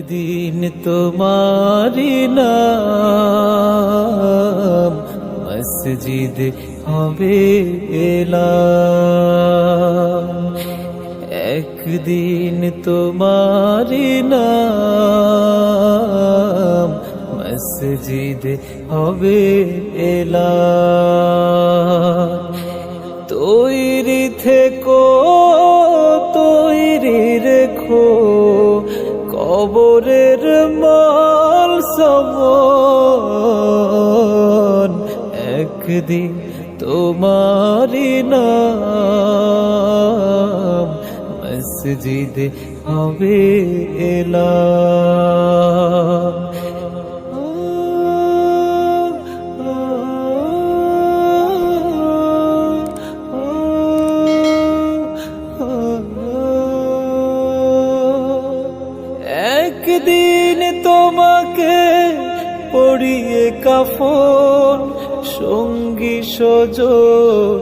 একদিন তোমারি নাম মসজিদ হবে একদিন তোমারি নাম মসজিদ হবে এলাম তৈরি সমন একদিন তোমারি নাম মসজিদ হবে এলা তোমাকে পড়িয়ে কাফন, সঙ্গী সজন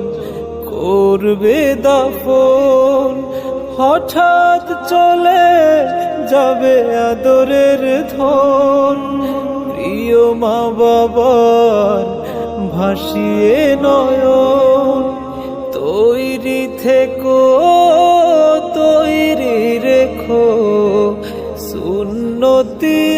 করবে দাফন। হঠাৎ চলে যাবে আদরের ধন। প্রিয় মা বাবার ভাসিয়ে নয়ন। তৈরি থেকো, তৈরি রেখো। সুন্নতি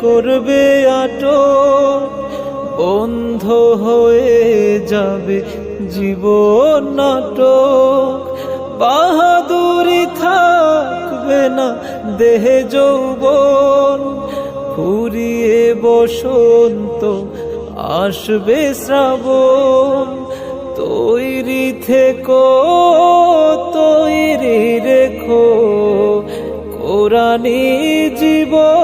করবে আটো বন্ধ হয়ে যাবে জীবন নাটক। বাহাদুরি থাকবে না দেহে যৌবন, ফুরিয়ে বসন্ত আসবে শ্রাবণ। তৈরি থেকো, তৈরি রেখো কোরআনি জীবন।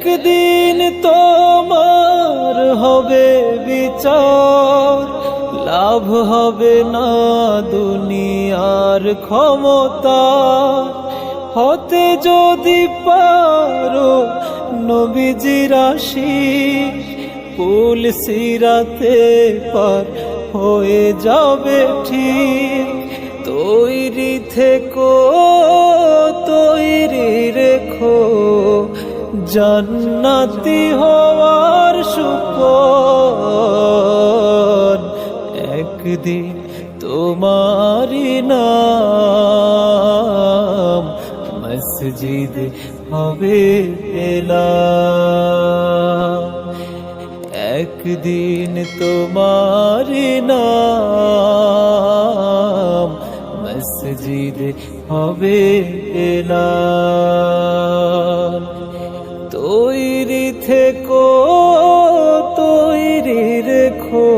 একদিন তোমার হবে বিচার, লাভ হবে না দুনিয়ার ক্ষমতা। হতে যদি পারো নবীজি রাশি কুল সিরাতে পার হয়ে যাবে ঠিক। তৈরি থেকো, তৈরি রেখো জান্নাতি হওয়ার সুপন একদিন তোমারি নাম মসজিদ হবে একদিন তোমারি নাম মসজিদ হবে এলাম তৈরি থেকো, তৈরি রেখো।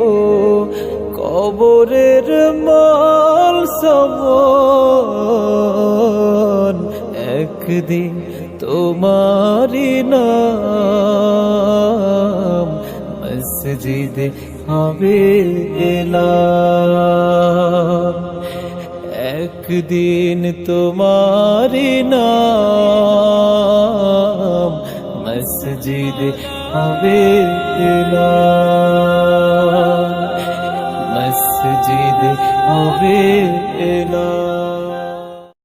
কবরের মাল সমন, একদিন তোমারি নাম। মসজিদ হবে একদিন তোমারি নাম। মসজিদ হবে না। মসজিদ হবে না।